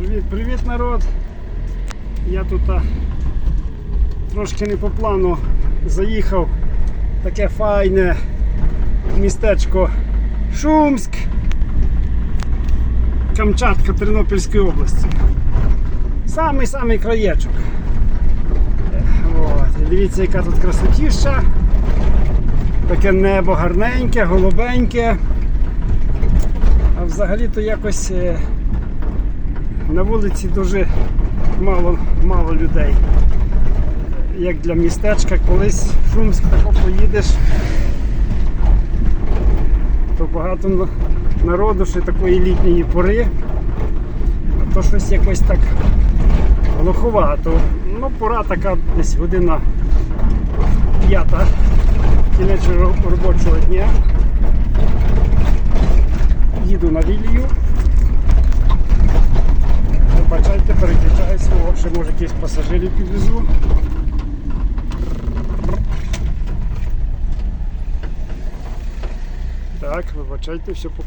Привіт, привіт, народ. Я тут а, трошки не по плану заїхав. Таке файне містечко Шумськ, Камчатка Тернопільської області. Самий-самий краєчок. От. Дивіться, яка тут красотіща. Таке небо гарненьке, голубеньке. А взагалі-то якось е, на вулиці дуже мало, мало людей. Як для містечка, колись в Шумськ тако поїдеш, то багато народу ще такої літньої пори, а то щось якось так глуховато. Ну, пора така десь година п'ята, кінець робочого дня. Їду на лілію. Переключаюся, о, може якісь пасажирів підвезу. Так, вибачайте, все по